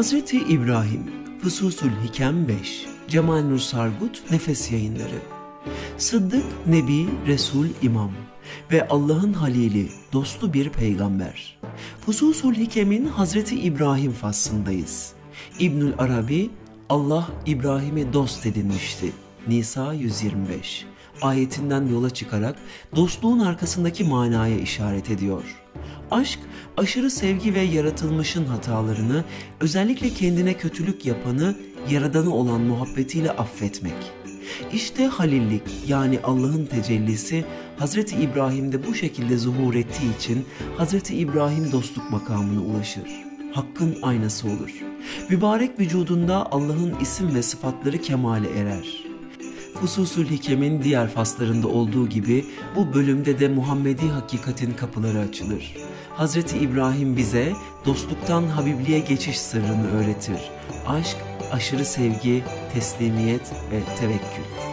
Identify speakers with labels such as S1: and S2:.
S1: Hazreti İbrahim Fususül Hikem 5 Cemal Nur Sargut Nefes Yayınları Sıddık Nebi Resul İmam ve Allah'ın halili dostu bir peygamber. Fususul Hikem'in Hazreti İbrahim faslındayız. İbnül Arabi Allah İbrahim'i dost edinmişti. Nisa 125 ayetinden yola çıkarak dostluğun arkasındaki manaya işaret ediyor. Aşk, aşırı sevgi ve yaratılmışın hatalarını, özellikle kendine kötülük yapanı, yaradanı olan muhabbetiyle affetmek. İşte halillik yani Allah'ın tecellisi Hazreti İbrahim'de bu şekilde zuhur ettiği için Hazreti İbrahim dostluk makamına ulaşır. Hakkın aynası olur. Mübarek vücudunda Allah'ın isim ve sıfatları kemale erer. Fususül Hikem'in diğer faslarında olduğu gibi bu bölümde de Muhammedi hakikatin kapıları açılır. Hazreti İbrahim bize dostluktan Habibliğe geçiş sırrını öğretir. Aşk, aşırı sevgi, teslimiyet ve tevekkül.